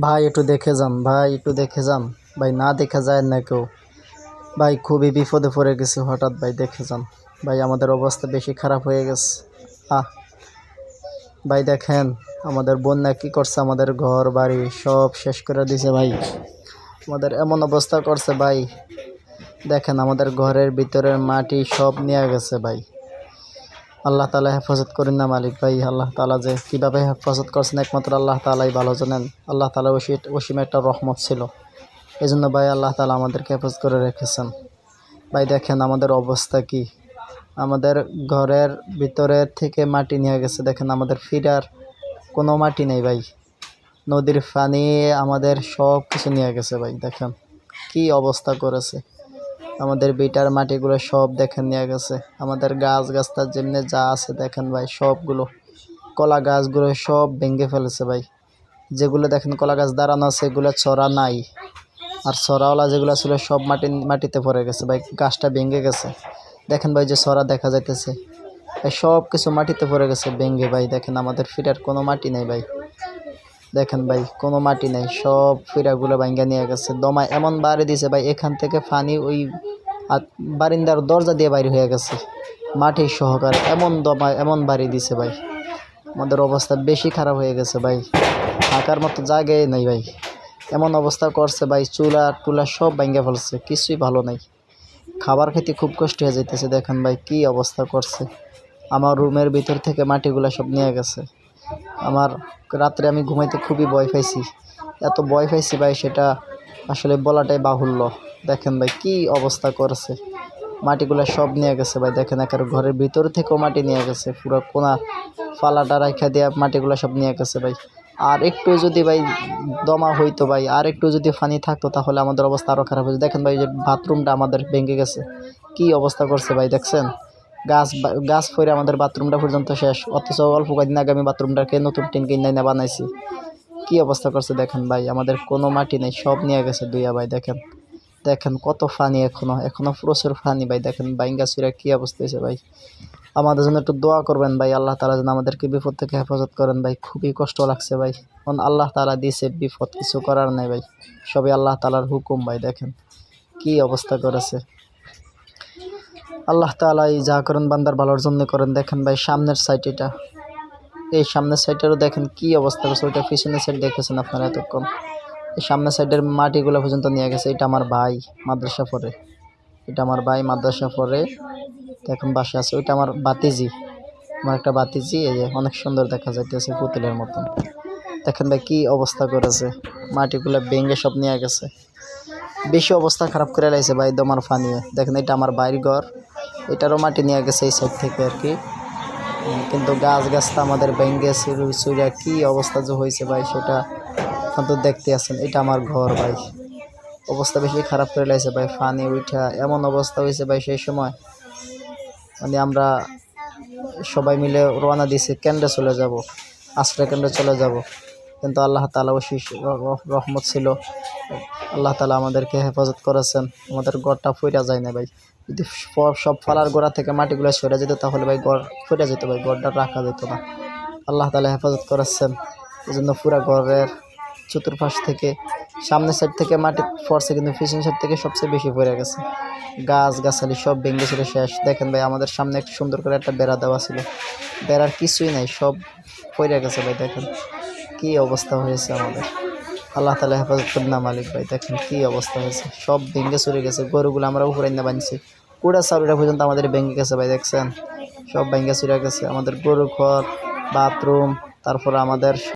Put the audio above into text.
ভাই, একটু দেখে যান ভাই, একটু দেখে যান ভাই, না দেখা যায় না কেউ। ভাই, খুবই বিপদে পড়ে গেছি হঠাৎ, ভাই, দেখে যান ভাই, আমাদের অবস্থা বেশি খারাপ হয়ে গেছে। আহ, ভাই, দেখেন, আমাদের বন্যা কি করছে, আমাদের ঘর, বাড়ি, সব শেষ করে দিছে, ভাই। আমাদের এমন অবস্থা করছে, ভাই। দেখেন, আমাদের ঘরের ভিতরের মাটি সব নিয়ে গেছে, ভাই। আল্লাহ তালা হেফাজত করেন না, মালিক ভাই। আল্লাহ তালা যে কীভাবে হেফাজত করছেন, একমাত্র আল্লাহ তালাই ভালো জানেন। আল্লাহ তালা ওসি ওসীম একটা রহমত ছিল। এই জন্য ভাই আল্লাহ তালা আমাদেরকে হেফাজত করে রেখেছেন। ভাই দেখেন আমাদের অবস্থা কি। আমাদের ঘরের ভিতরের থেকে মাটি নিয়ে গেছে। দেখেন আমাদের ফিরার কোনো মাটি নেই ভাই। নদীর পানি আমাদের সব কিছু নিয়ে গেছে ভাই, দেখেন। কি অবস্থা করেছে। আমাদের বিটার মাটিগুলো সব দেখেন নিয়ে গেছে। আমাদের গাছ গাছটা যেমনি যা আছে দেখেন ভাই, সবগুলো। কলা গাছগুলো সব ভেঙে ফেলেছে ভাই। যেগুলো দেখেন কলা গাছ দাঁড়ানো আছে, এগুলো ছড়া নাই। আর ছড়াওয়ালা যেগুলো ছিল সব মাটি মাটিতে পড়ে গেছে ভাই, গাছটা ভেঙে গেছে। দেখেন ভাই যে ছড়া দেখা যাইতেছে। সব কিছু মাটিতে পড়ে গেছে, ভেঙে ভাই। দেখেন আমাদের ফিটার কোনো মাটি নেই ভাই। দেখেন ভাই, কোনো মাটি নাই, সব ফিরাগুলো ভাঙ্গা নিয়ে গেছে। দমা এমন বাড়ি দিছে ভাই, এখান থেকে পানি ওই বারিন্দার দরজা দিয়ে বাইরে হয়ে গেছে, মাটি সহকারে। এমন দমা এমন বাড়ি দিছে ভাই। আমাদের অবস্থা বেশি খারাপ হয়ে গেছে ভাই। থাকার মতো জায়গায় নেই ভাই। এমন অবস্থা করছে ভাই, চুলা টুলা সব ভাঙ্গা ফেলছে, কিছুই ভালো নাই। খাবার খেতে খুব কষ্ট হয়ে যাইতেছে, দেখেন ভাই, কি অবস্থা করছে। আমার রুমের ভিতর থেকে মাটিগুলো সব নিয়ে গেছে। আমার রাত্রে আমি ঘুমাইতে খুবই ভয় পাইছি। এত ভয় পাইছি ভাই, সেটা আসলে বলাটাই বাহুল্য। দেখেন ভাই, কি অবস্থা করেছে। মাটিগুলো সব নিয়ে গেছে ভাই, দেখেন একের ঘরের ভিতর থেকেও মাটি নিয়ে গেছে। পুরো কোনা ফালাটা রাখা দিয়ে মাটিগুলো সব নিয়ে গেছে ভাই। আর একটু যদি ভাই দমা হইতো ভাই, আর একটু যদি পানি থাকতো, তাহলে আমাদের অবস্থা আরও খারাপ হয়েছে দেখেন ভাই, যে বাথরুমটা আমাদের ভেঙে গেছে। কি অবস্থা করছে ভাই, দেখছেন? গাছ গাছ ফইরে আমাদের বাথরুমটা পর্যন্ত শেষ। অথচ অল্প কয়েকদিন আগে আমি বাথরুমটাকে নতুন টিন কিনে না বানাইছি। কি অবস্থা করছে দেখেন ভাই, আমাদের কোনো মাটি নেই, সব নিয়ে গেছে দুইয়া ভাই, দেখেন। দেখেন কত ফানি এখনও এখনও প্রচুর ফানি ভাই, দেখেন বাইঙ্গা সুরা কি অবস্থা হয়েছে ভাই। আমাদের জন্য একটু দোয়া করবেন ভাই, আল্লাহ তালা যেন আমাদেরকে বিপদ থেকে হেফাজত করেন ভাই, খুবই কষ্ট লাগছে ভাই। কারণ আল্লাহ তালা দিয়েছে বিপদ, কিছু করার নেই ভাই। সবই আল্লাহ তালার হুকুম ভাই, দেখেন কি অবস্থা করেছে। আল্লাহ তালাই যা করেন, বান্দার ভালোর জন্য করেন। দেখেন ভাই, সামনের সাইড এটা। এই সামনের সাইডেরও দেখেন কি অবস্থা করছে ওইটা পিছনের সাইড দেখেছেন আপনারা এতক্ষণ। এই সামনের সাইডের মাটিগুলো পর্যন্ত নিয়ে গেছে। এটা আমার ভাই মাদ্রাসা পরে এটা আমার ভাই মাদ্রাসা পরে এখন বাসা আছে। ওইটা আমার বাতিজি আমার একটা বাতিজি এই যে অনেক সুন্দর দেখা যাইতেছে পুতুলের মতন। দেখেন ভাই, কি অবস্থা করেছে। মাটিগুলো ভেঙে সব নিয়ে গেছে। বেশি অবস্থা খারাপ করে লাইছে ভাই দমার ফানিয়ে। দেখেন এটা আমার বাইর ঘর। এটারও মাটি নিয়ে গেছে এই সাইড থেকে আর কি। কিন্তু গাছ গাছটা আমাদের ভেঙে চুরিয়া কি অবস্থা যে হয়েছে ভাই সেটা তো দেখতে আছেন। এটা আমার ঘর ভাই। অবস্থা বেশি খারাপ করে লাগছে ভাই ফানি উঠা এমন অবস্থা হয়েছে ভাই সেই সময়। মানে আমরা সবাই মিলে রওনা দিয়েছি, কেন্দ্রে চলে যাব, আশ্রয় কেন্দ্রে চলে যাব। কিন্তু আল্লাহ তালা অশিস রহমত ছিল। আল্লাহ তালা আমাদেরকে হেফাজত করেছেন। আমাদের গড়টা ফুইরা যায় না ভাই। যদি সব- ফালার গোড়া থেকে মাটিগুলো সরে যেত তাহলে ভাই গড় ফুটে যেত ভাই গড়টা রাখা যেত না। আল্লাহ তালা হেফাজত করেছেন। এই জন্য পুরা ঘরের চতুর্পাশ থেকে, সামনের সাইড থেকে মাটি পড়ছে কিন্তু পিছন সাইড থেকে সবচেয়ে বেশি পড়ে গেছে। গাছ গাছালি সব ভেঙে ছিল শেষ। দেখেন ভাই, আমাদের সামনে একটু সুন্দর করে একটা বেড়া দেওয়া ছিল। বেড়ার কিছুই নাই, সব পড়ে গেছে ভাই, দেখেন। কি অবস্থা হয়েছে আমাদের। আল্লাহ তালা হেফাজত করেন না, মালিক ভাই। দেখেন কী অবস্থা হয়েছে। সব ভেঙে সরে গেছে। গরুগুলো আমরা উপরে না বানছি। কুড়া চাউরিটা পর্যন্ত আমাদের ভেঙে গেছে ভাই, দেখছেন? সব ভেঙে চুরে গেছে। আমাদের গরু ঘর বাথরুম, তারপর আমাদের